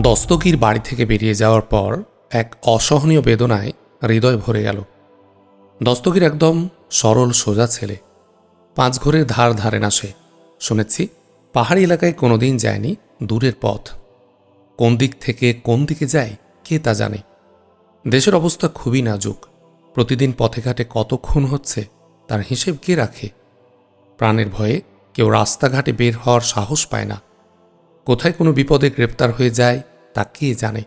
দস্তগীর বাড়ি থেকে বেরিয়ে যাওয়ার পর এক অসহনীয় বেদনায় হৃদয় ভরে গেল। দস্তগীর একদম সরল, সোজা ছেলে। পাঁচ ঘরের ধার ধারে না সে। শুনেছি, পাহাড়ি এলাকায় কোনোদিন যায়নি, দূরের পথ। কোন দিক থেকে কোন দিকে যায়, কে তা জানে। দেশের অবস্থা খুবই নাজুক। প্রতিদিন পথে ঘাটে কত খুন হচ্ছে, তার হিসেব কে রাখে? প্রাণের ভয়ে কেউ রাস্তাঘাটে বের হওয়ার সাহস পায় না। কোথায় কোনো বিপদে গ্রেপ্তার হয়ে যায় তা কে জানে?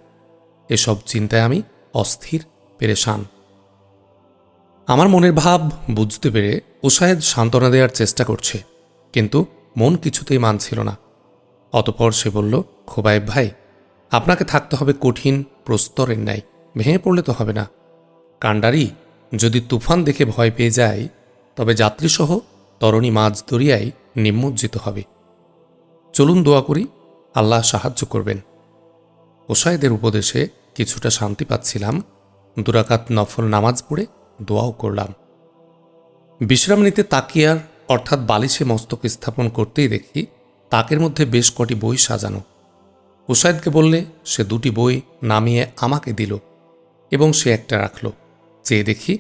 এসব চিন্তায় আমি অস্থির, পেরেশান। আমার মনের ভাব বুঝতে পেরে ও উসাহেদ সান্ত্বনা দেওয়ার চেষ্টা করছে, কিন্তু মন কিছুতেই মানছিল না। অতপর সে বলল, খোবায়েব ভাই, আপনাকে থাকতে হবে কঠিন, প্রস্তরের ন্যায়, ভেঙে পড়লে তো হবে না। কাণ্ডারি যদি তুফান দেখে ভয় পেয়ে যায়, তবে যাত্রীসহ তরণী মাছ দরিয়ায় নিমজ্জিত হবে। চলুন দোয়া করি আল্লাহ সাহায্য করবেন। ওসাইদের উপদেশে কিছুটা শান্তি পাচ্ছিলাম, দুরাকাত নফল নামাজ পড়ে দোয়াও করলাম। বিশ্রাম নিতে তাকিয়ার, অর্থাৎ বালিশে মস্তক স্থাপন করতেই দেখি তাকের মধ্যে বেশ কটি বই সাজানো। ওসাইদকে বললে, সে দুটি বই নামিয়ে আমাকে দিল এবং সে একটা রাখল। চেয়ে দেখি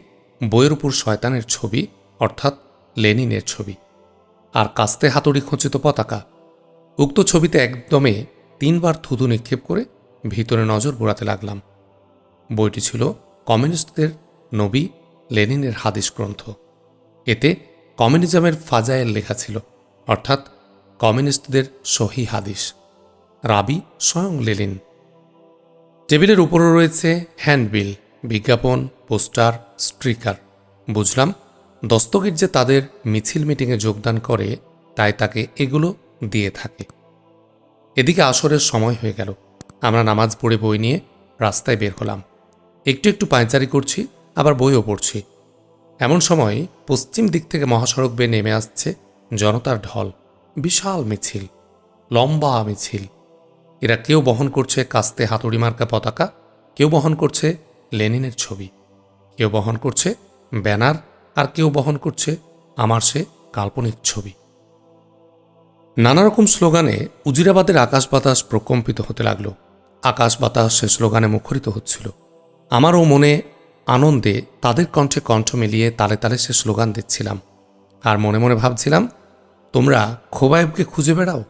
বইয়ের উপর শয়তানের ছবি, অর্থাৎ লেনিনের ছবি। আর কাস্তে হাতুড়ি খচিত পতাকা উক্ত ছবিতে একদমে তিনবার থুতু নিক্ষেপ করে ভিতরে নজর বোড়াতে লাগলাম। বইটি ছিল কমিউনিস্টদের নবী লেনিনের হাদিস গ্রন্থ। এতে কমিউনিজমের ফাজায়ের লেখা ছিল, অর্থাৎ কমিউনিস্টদের সহি হাদিস। রাবি স্বয়ং লেলিন টেবিলের উপরও রয়েছে হ্যান্ডবিল, বিজ্ঞাপন, পোস্টার স্ট্রিকার বুঝলাম, দস্তগীর যে তাদের মিছিল মিটিংয়ে যোগদান করে, তাই তাকে এগুলো দিয়ে থাকে। এদিকে আসরের সময় হয়ে গেল। আমরা নামাজ পড়ে বই নিয়ে রাস্তায় বের হলাম। একটু একটু পায়চারি করছি, আবার বইও পড়ছি। এমন সময় পশ্চিম দিক থেকে মহাসড়ক বেয়ে নেমে আসছে জনতার ঢল। বিশাল মিছিল, লম্বা মিছিল। এরা কেউ বহন করছে কাস্তে হাতুড়ি মার্কা পতাকা, কেউ বহন করছে লেনিনের ছবি। কেউ বহন করছে ব্যানার, আর কেউ বহন করছে আমার সে কাল্পনিক ছবি। নানা রকম স্লোগানে উজিরাবাদের আকাশ বাতাস প্রকম্পিত হতে লাগল। আকাশ বাতাস সে স্লোগানে মুখরিত হচ্ছিল। আমারও মনে আনন্দে তাদের কণ্ঠে কণ্ঠ মিলিয়ে তালে তালে সে স্লোগান দিচ্ছিলাম। আর মনে মনে ভাবছিলাম, তোমরা খোবায়েবকে খুঁজে বেড়াও।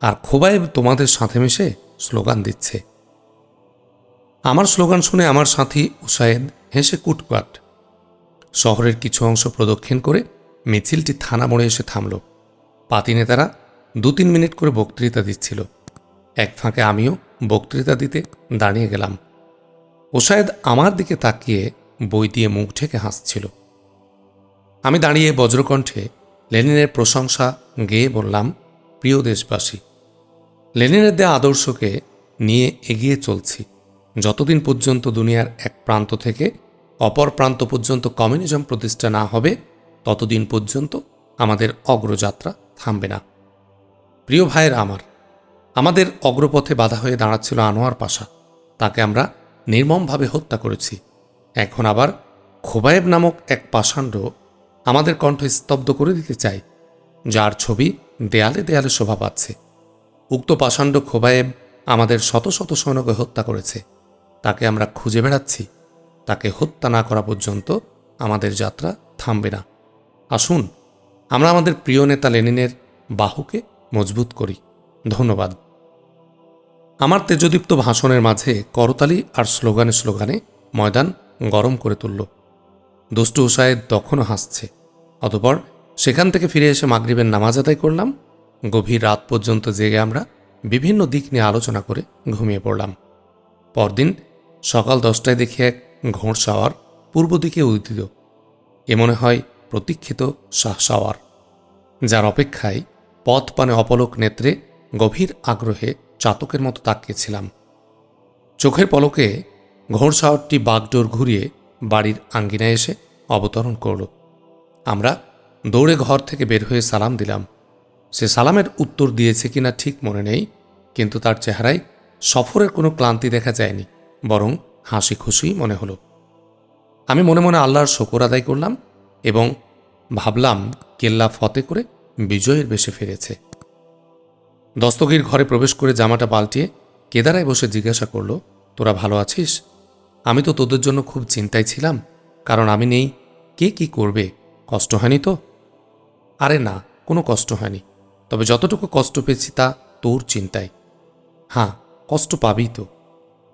আর খোবায়েব তোমাদের সাথে মিশে স্লোগান দিচ্ছে। আমার স্লোগান শুনে আমার সাথী উসায়েদ হেসে কুটকাট। শহরের কিছু অংশ প্রদক্ষিণ করে মিছিলটি থানা মোড়ে এসে থামল। পাতি নেতারা দু তিন মিনিট করে বক্তৃতা দিচ্ছিল। এক ফাঁকে আমিও বক্তৃতা দিতে দাঁড়িয়ে গেলাম। ও ওসায়েদ আমার দিকে তাকিয়ে বই দিয়ে মুখ ঢেকে হাসছিল। আমি দাঁড়িয়ে বজ্রকণ্ঠে লেনিনের প্রশংসা গেয়ে বললাম, প্রিয় দেশবাসী, লেনিনের দেয়া আদর্শকে নিয়ে এগিয়ে চলছি। যতদিন পর্যন্ত দুনিয়ার এক প্রান্ত থেকে অপর প্রান্ত পর্যন্ত কমিউনিজম প্রতিষ্ঠা না হবে, ততদিন পর্যন্ত আমাদের অগ্রযাত্রা থামবে না। প্রিয় ভাইয়ের আমার, আমাদের অগ্রপথে বাধা হয়ে দাঁড়াচ্ছিল আনোয়ার পাশা। তাকে আমরা নির্মমভাবে হত্যা করেছি। এখন আবার খোবায়েব নামক এক পাষাণ্ড আমাদের কণ্ঠ স্তব্ধ করে দিতে চাই যার ছবি দেয়ালে দেয়ালে শোভা পাচ্ছে। উক্ত পাষাণ্ড খোবায়েব আমাদের শত শত সৈন্যকে হত্যা করেছে। তাকে আমরা খুঁজে বেড়াচ্ছি। তাকে হত্যা না করা পর্যন্ত আমাদের যাত্রা থামবে না। আসুন, আমরা আমাদের প্রিয় নেতা লেনিনের বাহুকে মজবুত করি। ধন্যবাদ। আমার তেজদীপ্ত ভাষণের মাঝে করতালি আর স্লোগানে স্লোগানে ময়দান গরম করে তুলল। দুষ্টু উসায়েদ তখনও হাসছে। অতপর সেখান থেকে ফিরে এসে মাগরিবের নামাজ আদায় করলাম। গভীর রাত পর্যন্ত জেগে আমরা বিভিন্ন দিক নিয়ে আলোচনা করে ঘুমিয়ে পড়লাম। পরদিন সকাল দশটায় দেখি এক ঘোড়সাওয়ার পূর্ব দিকে উদিত। এ মনে হয় প্রতীক্ষিত শাহ সাওয়ার, যার অপেক্ষায় পথ পানে অপলক নেত্রে গভীর আগ্রহে চাতকের মতো তাকিয়েছিলাম। চোখের পলকে ঘোড়সাওয়ারটি বাগডোর ঘুরিয়ে বাড়ির আঙ্গিনায় এসে অবতরণ করল। আমরা দৌড়ে ঘর থেকে বের হয়ে সালাম দিলাম। সে সালামের উত্তর দিয়েছে কিনা ঠিক মনে নেই, কিন্তু তার চেহারায় সফরের কোনো ক্লান্তি দেখা যায়নি, বরং হাসি খুশি মনে হলো। আমি মনে মনে আল্লাহর শকর আদায় করলাম এবং ভাবলাম কেল্লা ফতে করে বিজয়ের বেশে ফিরেছে। দস্তগীর ঘরে প্রবেশ করে জামাটা পাল্টিয়ে কেদারায় বসে জিজ্ঞাসা করল, তোরা ভালো আছিস? আমি তো তোদের জন্য খুব চিন্তায় ছিলাম, কারণ আমি নেই। কে কি করবে? কষ্ট হয়নি তো? আরে না, কোনো কষ্ট হয়নি। তবে যতটুকু কষ্ট পেয়েছি তা তোর চিন্তায়। হ্যাঁ কষ্ট পাবি তো।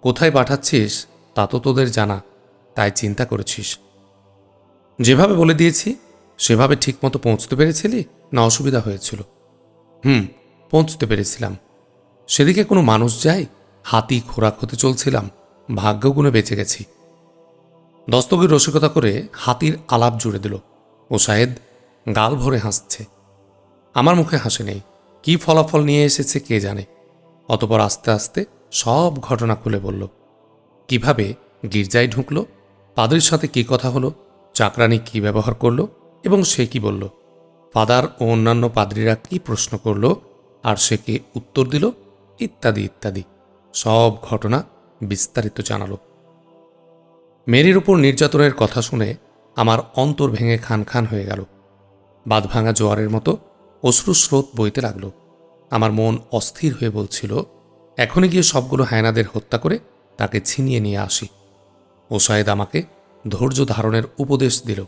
কোথায় পাঠাচ্ছিস তা তো তোদের জানা, তাই চিন্তা করেছিস। যেভাবে বলে দিয়েছি সেভাবে ঠিকমতো পৌঁছতে পেরেছিলি না অসুবিধা হয়েছিল? হুম, পৌঁছতে পেরেছিলাম। সেদিকে কোনো মানুষ যায় হাতি, খোরাক হতে চলছিলাম, ভাগ্যগুণে বেঁচে গেছি। দস্তগীর রসিকতা করে হাতির আলাপ জুড়ে দিল। ও সাহেদ গাল ভরে হাসছে। আমার মুখে হাসি নেই। কি ফলাফল নিয়ে এসেছে কে জানে? অতপর আস্তে আস্তে সব ঘটনা খুলে বলল। কীভাবে গির্জায় ঢুকলো? পাদ্রির সাথে কি কথা হলো? চাকরানি কি ব্যবহার করল? এবং সে কি বলল? ফাদার ও অন্যান্য পাদ্রীরা কি প্রশ্ন করল? আর সে কে উত্তর দিল? ইত্যাদি ইত্যাদি। সব ঘটনা বিস্তারিত জানালো। মেরির উপর নির্যাতনের কথা শুনে আমার অন্তর ভেঙে খান খান হয়ে গেল। বাঁধভাঙা জোয়ারের মতো অশ্রুস্রোত বইতে লাগল। আমার মন অস্থির হয়ে বলছিল, এখনই গিয়ে সবগুলো হায়নাদের হত্যা করে তাকে ছিনিয়ে নিয়ে আসি। ওসায়েদ আমাকে ধৈর্য ধারণের উপদেশ দিল।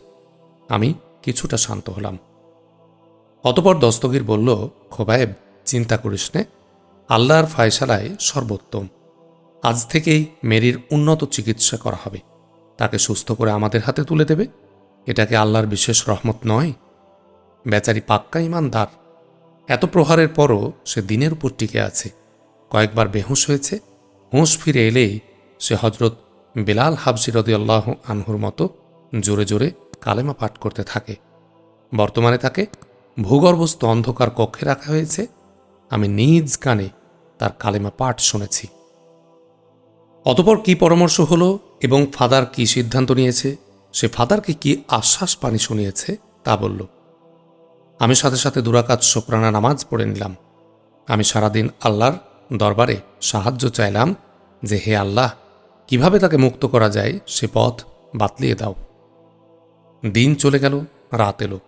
আমি কিছুটা শান্ত হলাম। অতপর দস্তগীর বলল, খোবায়েব, চিন্তা করিস নে। আল্লাহর ফায়সালায় সর্বোত্তম। আজ থেকেই মেরির উন্নত চিকিৎসা করা হবে। তাকে সুস্থ করে আমাদের হাতে তুলে দেবে। এটাকে আল্লাহর বিশেষ রহমত নয়। বেচারি পাক্কা ইমানদার। এত প্রহারের পরও সে দিনের উপর টিকে আছে। কয়েকবার বেহুশ হয়েছে। হুঁশ ফিরে এলেই সে হজরত বেলাল হাবসি আল্লাহ আনহুর মতো জোরে জোরে কালেমা পাঠ করতে থাকে। বর্তমানে তাকে ভূগর্ভস্থ অন্ধকার কক্ষে রাখা হয়েছে। আমি নিজ কানে তার কালেমা পাঠ শুনেছি। অতপর কি পরামর্শ হলো এবং ফাদার কি সিদ্ধান্ত নিয়েছে? সে ফাদারকে কি আশ্বাস পানি শুনিয়েছে? তা বলল, আমি সাথে সাথে দুরাকাত শোকরানা নামাজ পড়ে নিলাম। আমি সারাদিন আল্লাহর দরবারে সাহায্য চাইলাম যে, হে আল্লাহ, কীভাবে তাকে মুক্ত করা যায় সে পথ বাতলিয়ে দাও। দিন চলে গেল, রাত এলো।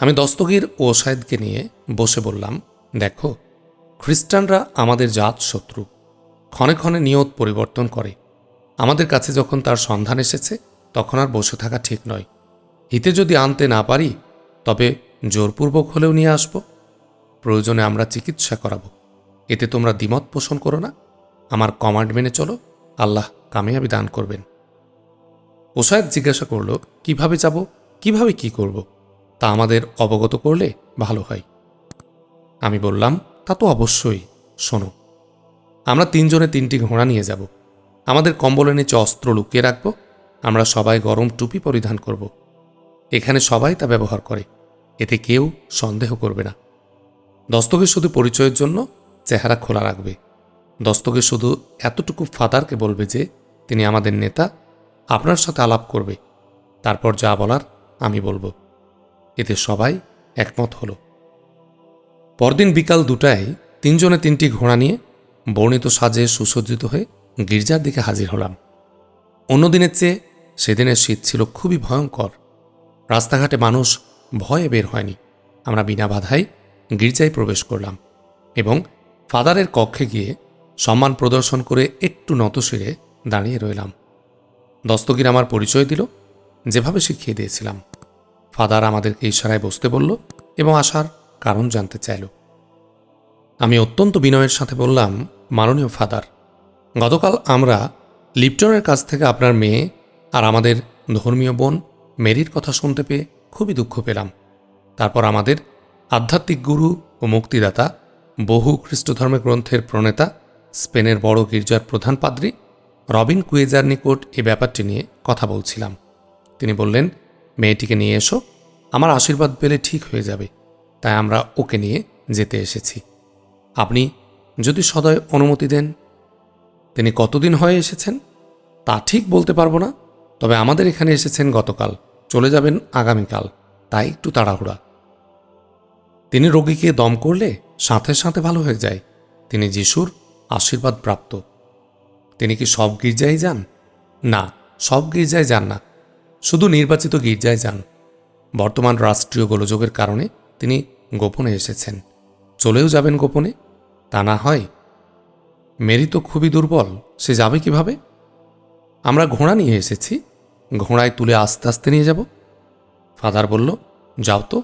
আমি দস্তগীর ও সাহেদকে নিয়ে বসে বললাম, দেখো, খ্রিস্টানরা আমাদের জাত শত্রু। ক্ষণে ক্ষণে নিয়ত পরিবর্তন করে। আমাদের কাছে যখন তার সন্ধান এসেছে, তখন আর বসে থাকা ঠিক নয়। হিতে যদি আনতে না পারি, তবে জোরপূর্বক হলেও নিয়ে আসব। প্রয়োজনে আমরা চিকিৎসা করাবো। এতে তোমরা দ্বিমত পোষণ করো না। আমার কমান্ড মেনে চলো। আল্লাহ কামিয়াবি দান করবেন। ওসায়দ জিজ্ঞাসা করল, কীভাবে যাব? কীভাবে কি করব? তা আমাদের অবগত করলে ভালো হয়। আমি বললাম, তা তো অবশ্যই, শোনো, আমরা তিনজনে তিনটি ঘোড়া নিয়ে যাব। আমাদের কম্বলের নিচে অস্ত্র লুকিয়ে রাখব। আমরা সবাই গরম টুপি পরিধান করব। এখানে সবাই তা ব্যবহার করে। এতে কেউ সন্দেহ করবে না। দস্তকের শুধু পরিচয়ের জন্য চেহারা খোলা রাখবে। দস্তকের শুধু এতটুকু ফাদারকে বলবে যে, তিনি আমাদের নেতা আপনার সাথে আলাপ করবে। তারপর যা বলার আমি বলব। এতে সবাই একমত হল। পরদিন বিকাল দুটায় তিনজনে তিনটি ঘোড়া নিয়ে বর্ণিত সাজে সুসজ্জিত হয়ে গির্জার দিকে হাজির হলাম। অন্যদিনের চেয়ে সেদিনের শীত ছিল খুবই ভয়ঙ্কর। রাস্তাঘাটে মানুষ ভয়ে বের হয়নি। আমরা বিনা বাধায় গির্জায় প্রবেশ করলাম এবং ফাদারের কক্ষে গিয়ে সম্মান প্রদর্শন করে একটু নতশিরে দাঁড়িয়ে রইলাম। দস্তগীর আমার পরিচয় দিল, যেভাবে শিখিয়ে দিয়েছিলাম। ফাদার আমাদেরকে ইশারায় বসতে বলল এবং আসার কারণ জানতে চাইল। আমি অত্যন্ত বিনয়ের সাথে বললাম, মাননীয় ফাদার, গতকাল আমরা লিপটনের কাছ থেকে আপনার মেয়ে আর আমাদের ধর্মীয় বোন মেরির কথা শুনতে পেয়ে খুবই দুঃখ পেলাম। তারপর আমাদের আধ্যাত্মিক গুরু ও মুক্তিদাতা, বহু খ্রিস্টধর্মের গ্রন্থের প্রণেতা, স্পেনের বড় গির্জার প্রধান পাদ্রী রবিন কুয়েজার নিকট এ ব্যাপারটি নিয়ে কথা বলছিলাম। তিনি বললেন, মেয়েটিকে নিয়ে এসো, আমার আশীর্বাদ পেলে ঠিক হয়ে যাবে, তাই আমরা ওকে নিয়ে যেতে এসেছি। আপনি যদি সদয় অনুমতি দেন, তিনি কতদিন হয়ে এসেছেন তা ঠিক বলতে পারব না, তবে আমাদের এখানে এসেছেন গতকাল, চলে যাবেন আগামীকাল, তাই একটু তাড়াহুড়া। তিনি রোগীকে দম করলে সাথে সাথে ভালো হয়ে যায়। তিনি যিশুর আশীর্বাদ প্রাপ্ত। তিনি কি সব গির্জায় যান? না, সব গির্জায় যান না। শুধু নির্বাচিত গির্জায় যান। বর্তমান রাষ্ট্রীয় গোলযোগের কারণে তিনি গোপনে এসেছেন। চলেও যাবেন গোপনে? তা না হয়। মেরি তো খুবই দুর্বল, সে যাবে কীভাবে? আমরা ঘোড়া নিয়ে এসেছি, ঘোড়ায় তুলে আস্তে আস্তে নিয়ে যাব। ফাদার বলল, যাও তো,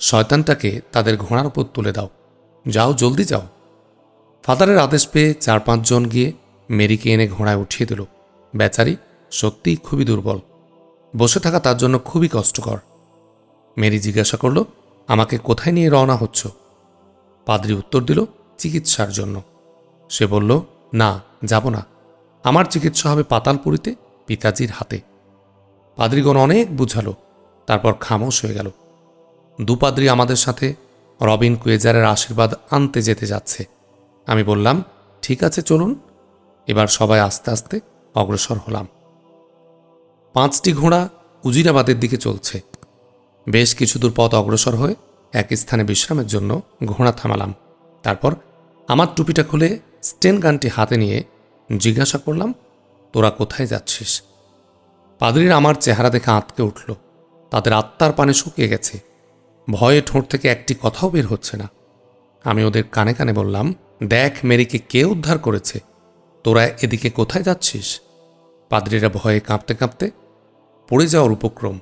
শয়তানটাকে তাদের ঘোড়ার উপর তুলে দাও। যাও, জলদি যাও। ফাদারের আদেশ পেয়ে চার পাঁচজন গিয়ে মেরিকে এনে ঘোড়ায় উঠিয়ে দিল। বেচারি সত্যিই খুবই দুর্বল। বসে থাকা তার জন্য খুবই কষ্টকর। মেরি জিজ্ঞাসা করল, আমাকে কোথায় নিয়ে রওনা হচ্ছ? পাদ্রি উত্তর দিল, চিকিৎসার জন্য। সে বলল, না, যাব না। আমার চিকিৎসা হবে পাতালপুরিতে, পিতাজির হাতে। পাদ্রিগণ অনেক বুঝালো, তারপর খামোশ হয়ে গেল। দুপাদ্রি আমাদের সাথে রবিন কুয়েজারের আশীর্বাদ আনতে যেতে যাচ্ছে। আমি বললাম, ঠিক আছে, চলুন। এবার সবাই আস্তে আস্তে অগ্রসর হলাম। পাঁচটি ঘোড়া উজিরাবাদের দিকে চলছে। বেশ কিছু দূর পথ অগ্রসর হয়ে এক স্থানে বিশ্রামের জন্য ঘোড়া থামালাম। তারপর আমার টুপিটা খুলে স্টেন গানটি হাতে নিয়ে জিজ্ঞাসা করলাম, তোরা কোথায় যাচ্ছিস? পাদ্রির আমার চেহারা দেখে আঁতকে উঠল। তাদের আত্মার পানে শুকিয়ে গেছে। ভয়ে ঠোঁট থেকে একটি কথাও বের হচ্ছে না। আমি ওদের কানে কানে বললাম, দেখ মেরিকে কে উদ্ধার করেছে? তোরা এদিকে কোথায় যাচ্ছিস? পাদ্রীরা ভয়ে কাঁপতে কাঁপতে, পড়ে যাওয়ার উপক্রম।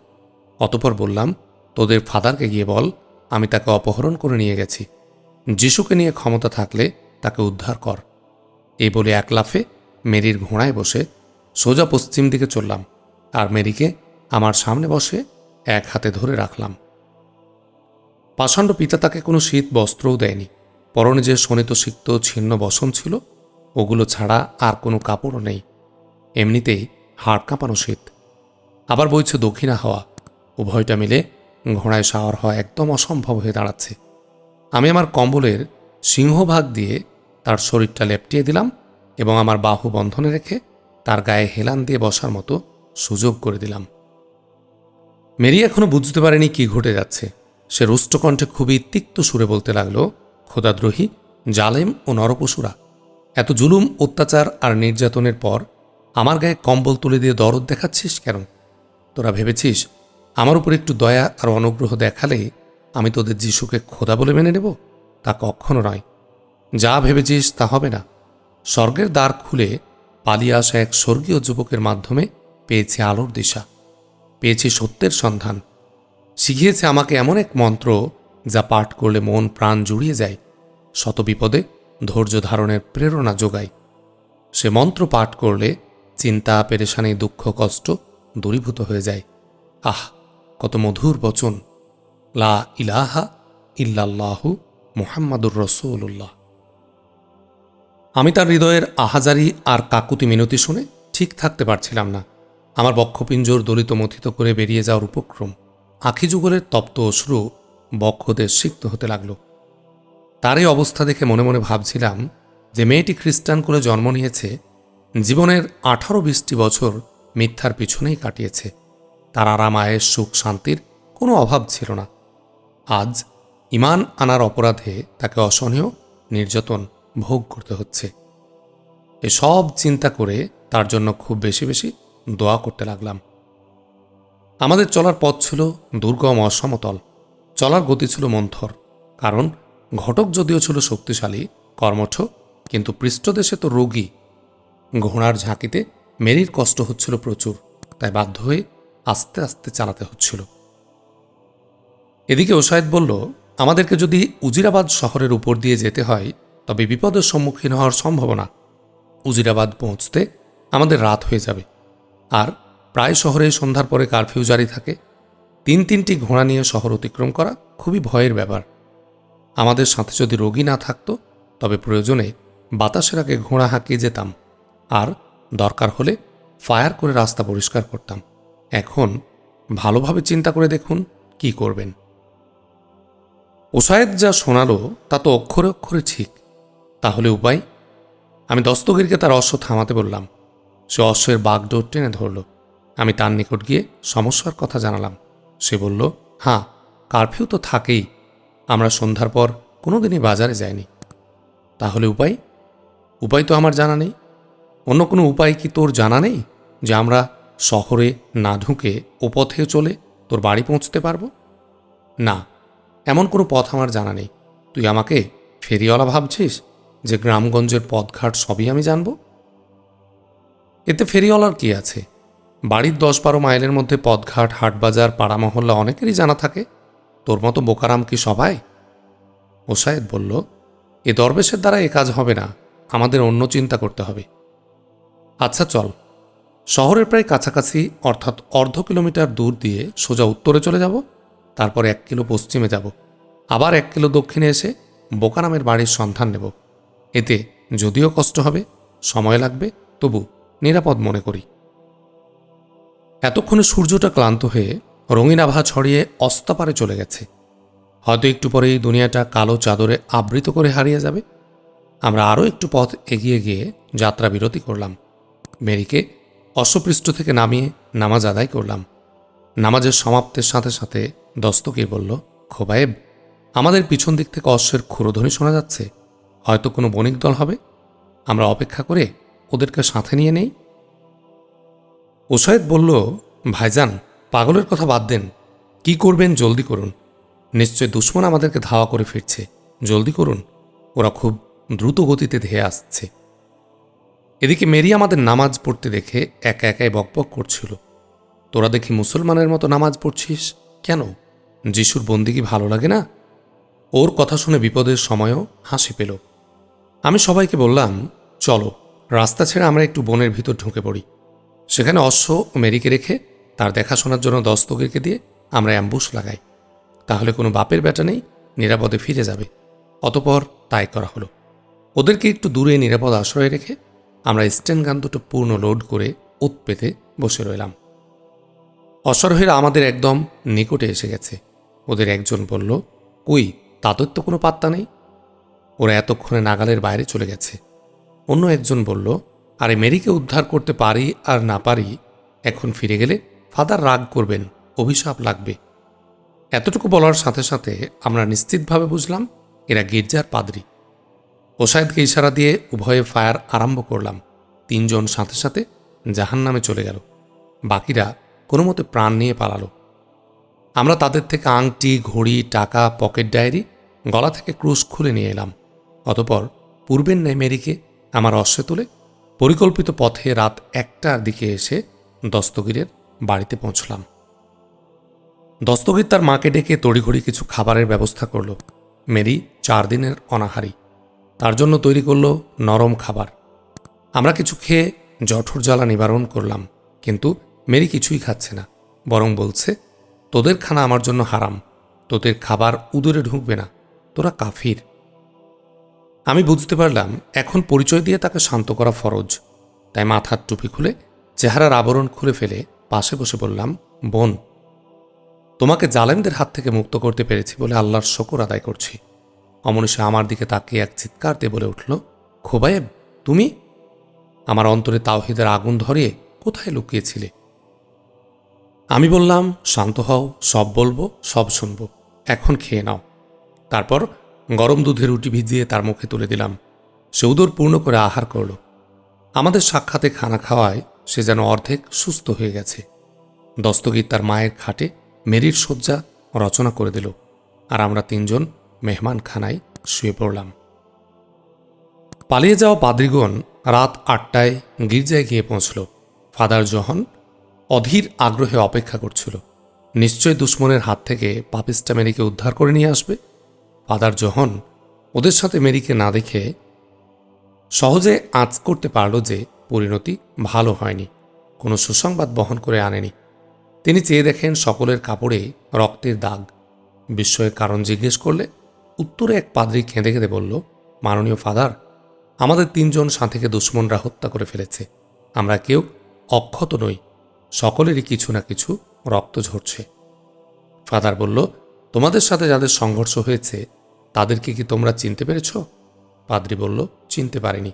অতপর বললাম, তোদের ফাদারকে গিয়ে বল, আমি তাকে অপহরণ করে নিয়ে গেছি। যিশুকে নিয়ে ক্ষমতা থাকলে তাকে উদ্ধার কর। এই বলে এক লাফে মেরির ঘোড়ায় বসে সোজা পশ্চিম দিকে চললাম, আর মেরিকে আমার সামনে বসে এক হাতে ধরে রাখলাম। পাষাণ্ড পিতা তাকে কোনো শীত বস্ত্রও দেয়নি, পরনে যে শোনিত সিক্ত ছিন্ন বসন ছিল ওগুলো ছাড়া আর কোনো কাপড়ও নেই। এমনিতেই হাড় কাঁপানো শীত। আবার বইছে দক্ষিণা হাওয়া। উভয়টা মিলে ঘোড়ায় সাওয়ার হওয়া একদম অসম্ভব হয়ে দাঁড়াচ্ছে। আমি আমার কম্বলের সিংহভাগ দিয়ে তার শরীরটা লেপটিয়ে দিলাম এবং আমার বাহু বন্ধনে রেখে তার গায়ে হেলান দিয়ে বসার মতো সুযোগ করে দিলাম। মেরি এখনও বুঝতে পারেনি কি ঘটে যাচ্ছে। সে রুষ্টকণ্ঠে খুবই তিক্ত সুরে বলতে লাগল, খোদাদ্রোহী, জালেম ও নরপশুরা এত জুলুম, অত্যাচার আর নির্যাতনের পর আমার গায়ে কম্বল তুলে দিয়ে দরদ দেখাচ্ছিস কেন? তোরা ভেবেছিস আমার উপর একটু দয়া আর অনুগ্রহ দেখালে আমি তোদের যিশুকে খোদা বলে মেনে নেব? তা কখনো নয়। যা ভেবেছিস তা হবে না। স্বর্গের দ্বার খুলে পালিয়ে আসা এক স্বর্গীয় যুবকের মাধ্যমে পেয়েছি আলোর দিশা। পেয়েছি সত্যের সন্ধান। শিখিয়েছে আমাকে এমন এক মন্ত্র যা পাঠ করলে মন প্রাণ জুড়িয়ে যায়। শত বিপদে ধৈর্য ধারণের প্রেরণা যোগায়। সে মন্ত্র পাঠ করলে চিন্তা, পেরেশানি, দুঃখ, কষ্ট দূরীভূত হয়ে যায়। আহ, কত মধুর বচন। লা ইলাহা ইল্লাল্লাহু মুহাম্মাদুর রসুল্লাহ আমি তার হৃদয়ের আহাজারি আর কাকুতি মিনতি শুনে ঠিক থাকতে পারছিলাম না। আমার বক্ষপিঞ্জর দলিত মথিত করে বেরিয়ে যাওয়ার উপক্রম। আখি যুগলের তপ্ত অশ্রু বক্ষদের সিক্ত হতে লাগল। তার এই অবস্থা দেখে মনে মনে ভাবছিলাম যে মেয়েটি খ্রিস্টান করে জন্ম নিয়েছে, জীবনের আঠারো বিশটি বছর মিথ্যার পিছনেই কাটিয়েছে। তার আরাম আয়ের সুখ, শান্তির কোনো অভাব ছিল না। আজ ইমান আনার অপরাধে তাকে অসহনীয়, নির্যাতন ভোগ করতে হচ্ছে। এসব চিন্তা করে তার জন্য খুব বেশি বেশি দোয়া করতে লাগলাম। আমাদের চলার পথ ছিল দুর্গম, অসমতল। চলার গতি ছিল মন্থর, কারণ ঘটক যদিও ছিল শক্তিশালী, কর্মঠ, কিন্তু পৃষ্ঠদেশে তো রোগী। ঘোড়ার ঝাঁকিতে মেরির কষ্ট হচ্ছিল প্রচুর, তাই বাধ্য হয়ে আস্তে আস্তে চালাতে হচ্ছিল। এদিকে ওসায়েদ বলল, আমাদেরকে যদি উজিরাবাদ শহরের উপর দিয়ে যেতে হয়, তবে বিপদের সম্মুখীন হওয়ার সম্ভাবনা। উজিরাবাদ পৌঁছতে আমাদের রাত হয়ে যাবে। আর প্রায় শহরে সন্ধ্যার পরে কারফিউ জারি থাকে। তিন তিনটি ঘোড়া নিয়ে শহর অতিক্রম করা খুবই ভয়ের ব্যাপার। আমাদের সাথে যদি রোগী না থাকতো, তবে প্রয়োজনে বাতাসের আগে ঘোড়া হাঁকিয়ে যেতাম। আর দরকার হলে ফায়ার করে রাস্তা পরিষ্কার করতাম। এখন ভালোভাবে চিন্তা করে দেখুন কি করবেন। ওসায়েদ যা শোনালো, তা তো অক্ষরে অক্ষরে ঠিক। তাহলে উপায়? আমি দস্তগিরকে তার অশ্ব থামাতে বললাম। সে অশ্বের বাগডোর টেনে ধরল। আমি তার নিকট গিয়ে সমস্যার কথা জানালাম। সে বলল হ্যাঁ কারফিউ তো থাকেই। আমরা সন্ধ্যার পর কোনোদিনই বাজারে যাইনি। তাহলে উপায়? উপায় তো আমার জানা নেই। অন্য কোনো উপায় কি তোর জানা নেই যে আমরা শহরে না ঢুকে ও পথে চলে তোর বাড়ি পৌঁছতে পারব? না, এমন কোনো পথ আমার জানা নেই। তুই আমাকে ফেরিওয়ালা ভাবছিস যে গ্রামগঞ্জের পথঘাট সবই আমি জানব? এতে ফেরিওয়ালার কি আছে? বাড়ির দশ বারো মাইলের মধ্যে পথঘাট, হাটবাজার পাড়া মহল্লা অনেকেরই জানা থাকে। তোর মতো বোকারাম কি সবাই? ওসায়েদ বলল, এ দরবেশের দ্বারা এ কাজ হবে না, আমাদের অন্য চিন্তা করতে হবে। আচ্ছা চল, শহরের প্রায় কাছাকাছি, অর্থাৎ অর্ধ কিলোমিটার দূর দিয়ে সোজা উত্তরে চলে যাব, তারপর এক কিলো পশ্চিমে যাব। আবার এক কিলো দক্ষিণে এসে বোকারামের বাড়ির সন্ধান নেব। এতে যদিও কষ্ট হবে, সময় লাগবে, তবু নিরাপদ মনে করি। এতক্ষণে সূর্যটা ক্লান্ত হয়ে রঙিন আভা ছড়িয়ে অস্তপারে চলে গেছে। হয়তো একটু পরেই দুনিয়াটা কালো চাদরে আবৃত করে হারিয়ে যাবে। আমরা আরও একটু পথ এগিয়ে গিয়ে যাত্রা বিরতি করলাম। মেরিকে অশ্বপৃষ্ঠ থেকে নামিয়ে নামাজ আদায় করলাম। নামাজের সমাপ্তের সাথে সাথে দস্তকির বলল, খোবায়েব, আমাদের পিছন দিক থেকে অশ্বের ক্ষুরধ্বনি শোনা যাচ্ছে। হয়তো কোনো বণিক দল হবে। আমরা অপেক্ষা করে ওদেরকে সাথে নিয়ে নেই। ওসায়েদ বলল, ভাইজান পাগলের কথা বাদ দেন। কি করবেন জলদি করুন। নিশ্চয় দুশ্মন আমাদেরকে ধাওয়া করে ফিরছে। জলদি করুন। ওরা খুব দ্রুত গতিতে ধেয়ে আসছে। এদিকে মেরি আমাদের নামাজ পড়তে দেখে একা একাই বকবক করছিল। তোরা দেখি মুসলমানের মতো নামাজ পড়ছিস? কেন? যিশুর বন্দিগি ভালো লাগে না? ওর কথা শুনে বিপদের সময়ও হাসি পেল। আমি সবাইকে বললাম, চলো, রাস্তা ছেড়ে আমরা একটু বনের ভিতর ঢুকে পড়ি। সেখানে অশ্ব ও মেরিকে রেখে তার দেখাশোনার জন্য দস্তগিরকে দিয়ে আমরা অ্যাম্বুশ লাগাই। তাহলে কোনো বাপের বেটা নেই, নিরাপদে ফিরে যাবে। অতপর তাই করা হলো। ওদেরকে একটু দূরে নিরাপদ আশ্রয়ে রেখে আমরা স্ট্যান্ড গান দুটো পূর্ণ লোড করে উত পেতে বসে রইলাম। অশ্বারোহীরা আমাদের একদম নিকটে এসে গেছে। ওদের একজন বলল, কই, তাদের তো কোনো পাত্তা নেই? ওরা এতক্ষণে নাগালের বাইরে চলে গেছে। অন্য একজন বলল, আরে, মেরিকে উদ্ধার করতে পারি আর না পারি, এখন ফিরে গেলে ফাদার রাগ করবেন, অভিশাপ লাগবে। এতটুকু বলার সাথে সাথে আমরা নিশ্চিতভাবে বুঝলাম এরা গির্জার পাদ্রী। ওসাইদকে ইশারা দিয়ে উভয়ে ফায়ার আরম্ভ করলাম। তিনজন সাথে সাথে জাহান নামে চলে গেল। বাকিরা কোনো মতে প্রাণ নিয়ে পালালো। আমরা তাদের থেকে আংটি, ঘড়ি, টাকা, পকেট ডায়েরি, গলা থেকে ক্রুশ খুলে নিয়ে এলাম। অতপর পূর্বের ন্যায় মেরিকে আমার অশ্বে তুলে পরিকল্পিত পথে রাত একটার দিকে এসে দস্তগিরের বাড়িতে পৌঁছলাম। দস্তগির তার মাকে ডেকে তড়িঘড়ি কিছু খাবারের ব্যবস্থা করল। মেরি চার দিনের অনাহারি। তার জন্য তৈরি করল নরম খাবার। আমরা কিছু খেয়ে জঠর জ্বালা নিবারণ করলাম, কিন্তু মেরি কিছুই খাচ্ছে না, বরং বলছে, তোদের খানা আমার জন্য হারাম। তোদের খাবার উদরে ঢুকবে না। তোরা কাফির। আমি বুঝতে পারলাম, এখন পরিচয় দিয়ে তাকে শান্ত করা ফরজ। তাই মাথার টুপি খুলে চেহারার আবরণ খুলে ফেলে পাশে বসে বললাম, বোন, তোমাকে জালেমদের হাত থেকে মুক্ত করতে পেরেছি বলে আল্লাহর শকর আদায় করছি। অমনীষা আমার দিকে তাকিয়ে এক চিৎকার দিয়ে বলে উঠল, খোবায়েব, তুমি আমার অন্তরে তাওহিদের আগুন ধরিয়ে কোথায় লুকিয়েছিলে? আমি বললাম, শান্ত হও, সব বলব, সব শুনব। এখন খেয়ে নাও। তারপর গরম দুধে রুটি ভিজিয়ে তার মুখে তুলে দিলাম। সে উদর পূর্ণ করে আহার করল। আমাদের সাক্ষাতে খানা খাওয়ায় সে যেন অর্ধেক সুস্থ হয়ে গেছে। দস্তগীর তার মায়ের খাটে মেরির শয্যা রচনা করে দিল আর আমরা তিনজন মেহমানখানায় শুয়ে পড়লাম। পালিয়ে যাওয়া পাদ্রিগণ রাত আটটায় গির্জায় গিয়ে পৌঁছল। ফাদার জহন অধীর আগ্রহে অপেক্ষা করছিল। নিশ্চয় দুশ্মনের হাত থেকে পাপিস্টা মেরিকে উদ্ধার করে নিয়ে আসবে? ফাদার জহন ওদের সাথে মেরিকে না দেখে সহজে আঁচ করতে পারল যে পরিণতি ভালো হয়নি, কোনো সুসংবাদ বহন করে আনেনি। তিনি চেয়ে দেখেন সকলের কাপড়ে রক্তের দাগ। বিস্ময়ের কারণ জিজ্ঞেস করলে উত্তরে এক পাদ্রি খেঁদে খেঁদে বলল, মাননীয় ফাদার, আমাদের তিনজন সাথীকে দুশ্মনরা হত্যা করে ফেলেছে। আমরা কেউ অক্ষত নই, সকলেরই কিছু না কিছু রক্ত ঝরছে। ফাদার বলল, তোমাদের সাথে যাদের সংঘর্ষ হয়েছে, তাদেরকে কি তোমরা চিনতে পেরেছ? পাদ্রি বলল, চিনতে পারেনি।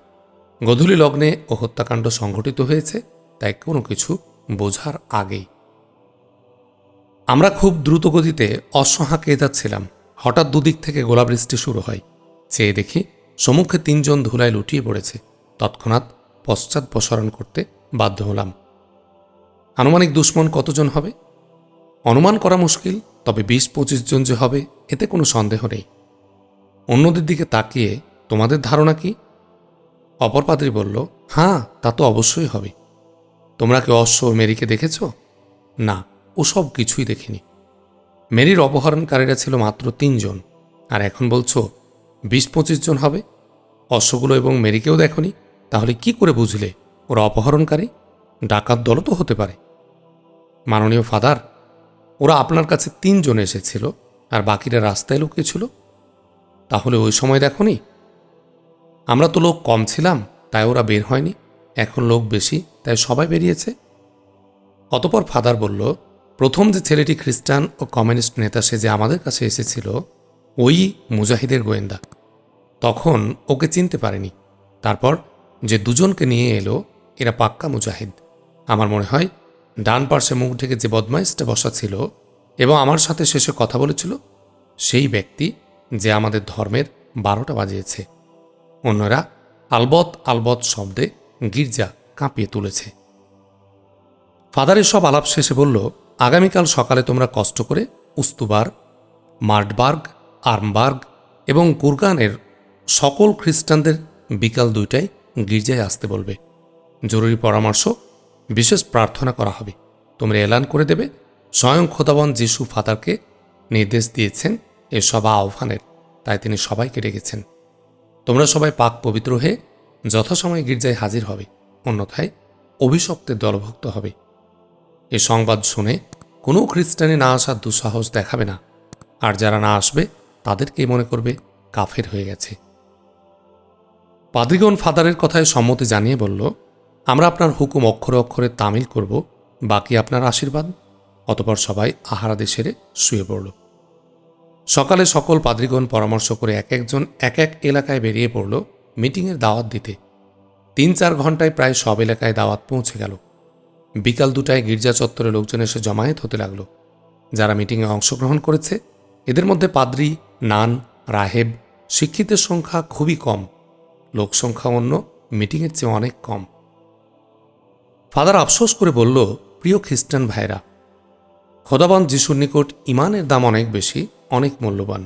গধূলি লগ্নে ও হত্যাকাণ্ড সংঘটিত হয়েছে, তাই কোনো কিছু বোঝার আগেই। আমরা খুব দ্রুত গতিতে অসহাকে যাচ্ছিলাম হঠাৎ দুদিক থেকে গোলাবৃষ্টি শুরু হয়। চেয়ে দেখি সম্মুখে তিনজন ধুলায় লুটিয়ে পড়েছে। তৎক্ষণাৎ পশ্চাৎপসরণ করতে বাধ্য হলাম। আনুমানিক দুশ্মন কতজন হবে? অনুমান করা মুশকিল, তবে বিশ পঁচিশ জন যে হবে, এতে কোনো সন্দেহ নেই। অন্যদের দিকে তাকিয়ে তোমাদের ধারণা কি? অপর পাদ্রী বলল হ্যাঁ তা তো অবশ্যই হবে। তোমরা কি অশ্ব মেরিকে দেখেছ? না ওসব কিছুই দেখিনি। মেরির অপহরণকারীরা ছিল মাত্র তিনজন। আর এখন বলছো, বিশ পঁচিশ জন হবে? অশ্বগুলো এবং মেরিকেও দেখনি? তাহলে কি করে বুঝলে ওরা অপহরণকারী? ডাকাত দলও তো হতে পারে। মাননীয় ফাদার, ওরা আপনার কাছে তিনজন এসেছিল, আর বাকিরা রাস্তায় লুকিয়েছিল তাহলে ওই সময় দেখনি আমরা তো লোক কম ছিলাম, তাই ওরা বের হয়নি। এখন লোক বেশি, তাই সবাই বেরিয়েছে। অতপর ফাদার বলল, প্রথম যে ছেলেটি খ্রিস্টান ও কমিউনিস্ট নেতা সে যে আমাদের কাছে এসেছিল, ওই মুজাহিদের গোয়েন্দা। তখন ওকে চিনতে পারেনি। তারপর যে দুজনকে নিয়ে এলো, এরা পাক্কা মুজাহিদ। আমার মনে হয়, ডান পার্শ্বে মুখ ঢেকে যে বদমাইশটা বসা ছিল এবং আমার সাথে শেষে কথা বলেছিল, সেই ব্যক্তি যে আমাদের ধর্মের বারোটা বাজিয়েছে। অন্যরা আলবত আলবত শব্দে গির্জা কাঁপিয়ে তুলেছে। ফাদারের সব আলাপ শেষে বলল, আগামীকাল সকালে তোমরা কষ্ট করে উস্তুবার মার্টবার্গ আর্মবার্গ এবং কুরগানের সকল খ্রিস্টানদের বিকাল দুইটায় গির্জায় আসতে বলবে। জরুরি পরামর্শ, বিশেষ প্রার্থনা করা হবে। তোমরা এলান করে দেবে। স্বয়ং খোদাবন যিশু ফাদারকে নির্দেশ দিয়েছেন এসব আহ্বানের। তাই তিনি সবাইকে ডেকেছেন। তোমরা সবাই পাক পবিত্র হয়ে যথাসময়ে গির্জায় হাজির হবে, অন্যথায় অভিশপ্তের দলভুক্ত হবে। এ সংবাদ শুনে কোনো খ্রিস্টানে না আসার দুঃসাহস দেখাবে না, আর যারা না আসবে তাদেরকেই মনে করবে কাফের হয়ে গেছে। পাদ্রিগণ ফাদারের কথায় সম্মতি জানিয়ে বলল, আমরা আপনার হুকুম অক্ষরে অক্ষরে তামিল করব, বাকি আপনার আশীর্বাদ। অতপর সবাই আহারাদে সেরে শুয়ে পড়ল। সকালে সকল পাদ্রিগণ পরামর্শ করে এক একজন এক এক এলাকায় বেরিয়ে পড়ল মিটিংয়ের দাওয়াত দিতে। তিন চার ঘন্টায় প্রায় সব এলাকায় দাওয়াত পৌঁছে গেল। বিকাল দুটায় গির্জা চত্বরে লোকজন এসে জমায়েত হতে লাগল। যারা মিটিংয়ে অংশগ্রহণ করেছে, এদের মধ্যে পাদ্রি, নান, রাহেব, শিক্ষিতের সংখ্যা খুবই কম। লোক সংখ্যা অন্য, মিটিংয়ের চেয়ে অনেক কম। ফাদার আফসোস করে বলল, প্রিয় খ্রিস্টান ভাইরা খোদাবান যিশুর নিকট ইমানের দাম অনেক বেশি অনেক মূল্যবান।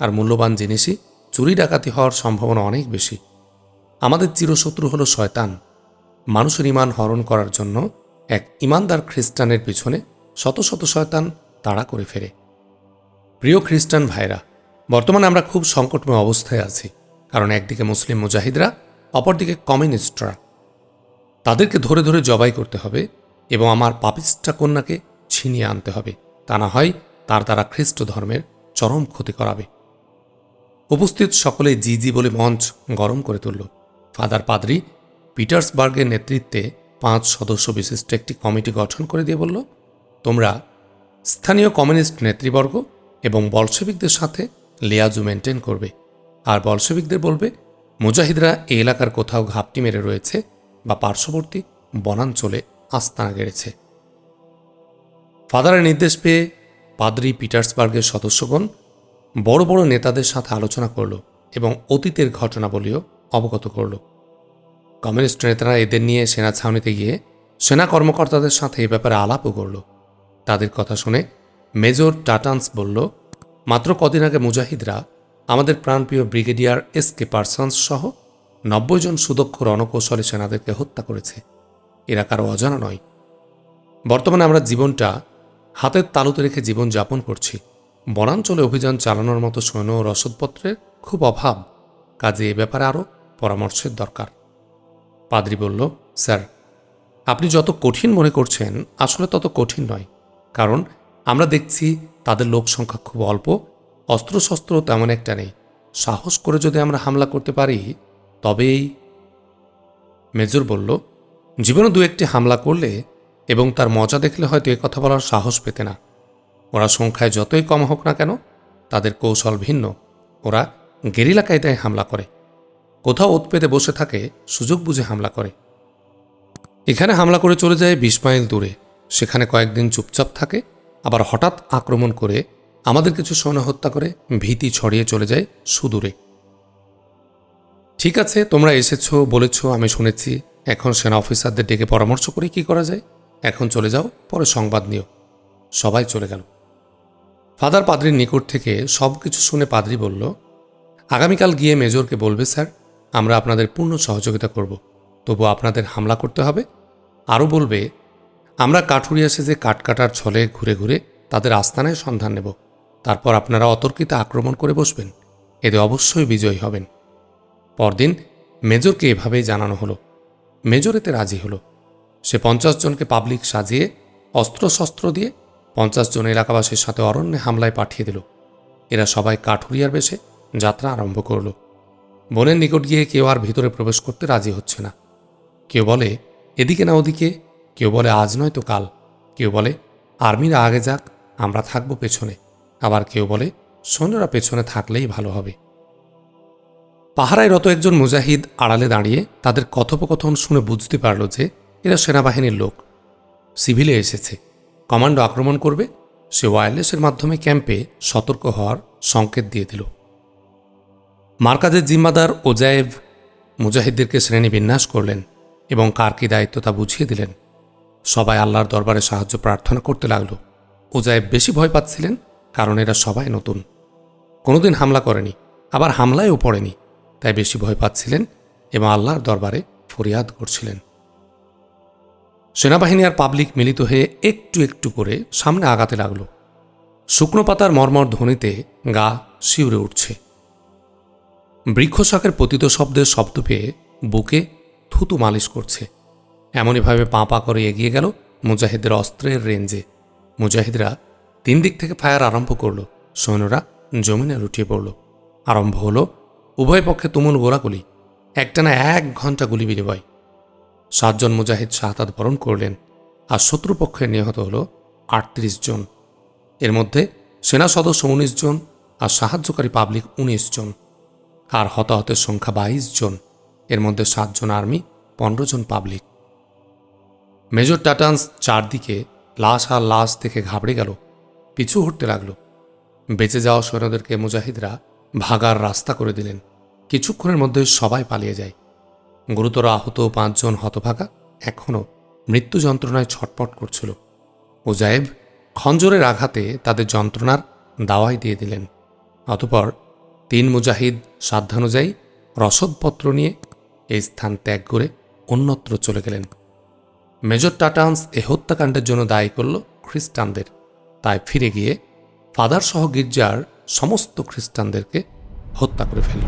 আর মূল্যবান জিনিসই চুরি ডাকাতি হওয়ার সম্ভাবনা অনেক বেশি। আমাদের চিরশত্রু হল শয়তান। মানুষের ইমান হরণ করার জন্য এক ইমানদার খ্রিস্টানের পিছনে শত শত শয়তান তাড়া করে ফেরে। প্রিয় খ্রিস্টান ভাইরা, বর্তমানে আমরা খুব সংকটময় অবস্থায় আছি, কারণ একদিকে মুসলিম মুজাহিদরা, অপরদিকে কমিউনিস্টরা। তাদেরকে ধরে ধরে জবাই করতে হবে এবং আমার পাপিস্টা কন্যাকে ছিনিয়ে আনতে হবে। তা না হয় তার দ্বারা খ্রিস্ট ধর্মের চরম ক্ষতি করাবে। উপস্থিত সকলে জি জি বলে মঞ্চ গরম করে তুলল। ফাদার পাদ্রি পিটার্সবার্গের নেতৃত্বে পাঁচ সদস্য বিশিষ্ট একটি কমিটি গঠন করে দিয়ে বলল, তোমরা স্থানীয় কমিউনিস্ট নেতৃবর্গ এবং বলসেবিকদের সাথে লেয়াজু মেনটেন করবে। আর বলসেবিকদের বলবে, মুজাহিদরা এই এলাকার কোথাও ঘাপটি মেরে রয়েছে বা পার্শ্ববর্তী বনাঞ্চলে আস্তানা গেড়েছে। ফাদারের নির্দেশ পেয়ে পাদ্রি পিটার্সবার্গের সদস্যগণ বড় বড় নেতাদের সাথে আলোচনা করল এবং অতীতের ঘটনাবলীও অবগত করল। কমিউনিস্ট নেতারা এদের নিয়ে সেনা ছাউনিতে গিয়ে সেনা কর্মকর্তাদের সাথে এ ব্যাপারে আলাপও করল। তাদের কথা শুনে মেজর টাটান্স বলল, মাত্র কদিন আগে মুজাহিদরা আমাদের প্রাণপ্রিয় ব্রিগেডিয়ার এস কে পার্সন্স সহ নব্বই জন সুদক্ষ রণকৌশলী সেনাদেরকে হত্যা করেছে। এরা কারও অজানা নয়। বর্তমানে আমরা জীবনটা হাতের তালুতে রেখে জীবন যাপন করছি। বনাঞ্চলে অভিযান চালানোর মতো সৈন্য ও রসদপত্রের খুব অভাব। কাজে এ ব্যাপারে আরও পরামর্শের দরকার। পাদ্রি বলল, স্যার, আপনি যত কঠিন মনে করছেন, আসলে তত কঠিন নয়। কারণ আমরা দেখছি তাদের লোক সংখ্যা খুব অল্প, অস্ত্রশস্ত্র তেমন একটা নেই। সাহস করে যদি আমরা হামলা করতে পারি, তবেই মেজর বলল, জীবনে দু একটি হামলা করলে এবং তার মজা দেখলে হয়তো এ কথা বলার সাহস পেতে না। ওরা সংখ্যায় যতই কম হোক না কেন, তাদের কৌশল ভিন্ন। ওরা গেরিলা কায়দায় হামলা করে। কোথাও ওত পেতে বসে থাকে, সুযোগ বুঝে হামলা করে। এখানে হামলা করে চলে যায় বিশ মাইল দূরে। সেখানে কয়েকদিন চুপচাপ থাকে, আবার হঠাৎ আক্রমণ করে আমাদের কিছু সৈন্য হত্যা করে ভীতি ছড়িয়ে চলে যায় সুদূরে। ঠিক আছে, তোমরা এসেছ, বলেছ, আমি শুনেছি। এখন সেনা অফিসারদের ডেকে পরামর্শ করে কি করা যায়? এখন চলে যাও, পরে সংবাদ নিও। সবাই চলে গেল। ফাদার পাদ্রির নিকট থেকে সব কিছু শুনে পাদ্রি বলল, আগামীকাল গিয়ে মেজরকে বলবে, স্যার, আমরা আপনাদের পূর্ণ সহযোগিতা করব। তবু আপনাদের হামলা করতে হবে। আরও বলবে, আমরা কাঠুরিয়া সেজে কাটকাটার ছলে ঘুরে ঘুরে তাদের আস্তানায় সন্ধান নেব। তারপর আপনারা অতর্কিত আক্রমণ করে বসবেন। এতে অবশ্যই বিজয়ী হবেন। পরদিন মেজরকে এভাবেই জানানো হলো। মেজর এতে রাজি হলো। সে পঞ্চাশ জনকে পাবলিক সাজিয়ে, অস্ত্রশস্ত্র দিয়ে পঞ্চাশ জন এলাকাবাসীর সাথে অরণ্যে হামলায় পাঠিয়ে দিল। এরা সবাই কাঠুরিয়ার বেশে যাত্রা আরম্ভ করল। বনের নিকট গিয়ে কেউ আর ভিতরে প্রবেশ করতে রাজি হচ্ছে না। কেউ বলে, এদিকে না ওদিকে। কেউ বলে, আজ নয় তো কাল। কেউ বলে, আর্মিরা আগে যাক, আমরা থাকব পেছনে। আবার কেউ বলে, সৈন্যরা পেছনে থাকলেই ভালো হবে। পাহারায় রত একজন মুজাহিদ আড়ালে দাঁড়িয়ে তাদের কথোপকথন শুনে বুঝতে পারল যে এরা সেনাবাহিনীর লোক। সিভিলে এসেছে। কমান্ডো আক্রমণ করবে। সে ওয়্যারলেসের মাধ্যমে ক্যাম্পে সতর্ক হওয়ার সংকেত দিয়ে দিল। মার্কাজের জিম্মাদার ওজায়েব মুজাহিদদেরকে শ্রেণি বিন্যাস করলেন এবং কার কি দায়িত্ব তা বুঝিয়ে দিলেন। সবাই আল্লাহর দরবারে সাহায্য প্রার্থনা করতে লাগল। ওজায়েব বেশি ভয় পাচ্ছিলেন, কারণ এরা সবাই নতুন। কোনোদিন হামলা করেনি, আবার হামলায়ও পড়েনি, তাই বেশি ভয় পাচ্ছিলেন এবং আল্লাহর দরবারে ফরিয়াদ করছিলেন। সেনাবাহিনী আর পাবলিক মিলিত হয়ে একটু একটু করে সামনে আগাতে লাগল। শুকনো পাতার মর্মর ধ্বনিতে গা শিউরে উঠছে। বৃক্ষ শাকের পতিত শব্দের শব্দ পেয়ে বুকে থুতু মালিশ করছে। এমনইভাবে পা পা করে এগিয়ে গেল মুজাহিদের অস্ত্রের রেঞ্জে। মুজাহিদরা তিন দিক থেকে ফায়ার আরম্ভ করল। সৈন্যরা জমিনে লুটিয়ে পড়ল। আরম্ভ হলো উভয় পক্ষে তুমুল গোলাগুলি। একটানা এক ঘণ্টা গুলি বিনিময় সাতজন মুজাহিদ শাহাদাত বরণ করলেন আর শত্রুপক্ষের নিহত হল আটত্রিশ জন। এর মধ্যে সেনা সদস্য উনিশ জন আর সাহায্যকারী পাবলিক উনিশ জন আর হতাহতের সংখ্যা বাইশ জন। এর মধ্যে সাতজন আর্মি, পনেরো জন পাবলিক। মেজর টাটান্স চারদিকে লাশ আর লাশ দেখে ঘাবড়ে গেল, পিছু হটতে লাগল। বেঁচে যাওয়া সৈন্যদেরকে মুজাহিদরা ভাগার রাস্তা করে দিলেন। কিছুক্ষণের মধ্যে সবাই পালিয়ে যায়। গুরুতর আহত পাঁচজন হতভাগা এখনও মৃত্যু যন্ত্রণায় ছটপট করছিল। ওজায়েব খঞ্জরের আঘাতে তাদের যন্ত্রণার দাওয়াই দিয়ে দিলেন। অতপর তিন মুজাহিদ সাধ্যানুযায়ী রসদপত্র নিয়ে এই স্থান ত্যাগ করে অন্যত্র চলে গেলেন। মেজর টাটান্স এ হত্যাকাণ্ডের জন্য দায়ী করল খ্রিস্টানদের। তাই ফিরে গিয়ে ফাদার সহ গির্জার সমস্ত খ্রিস্টানদেরকে হত্যা করে ফেলল।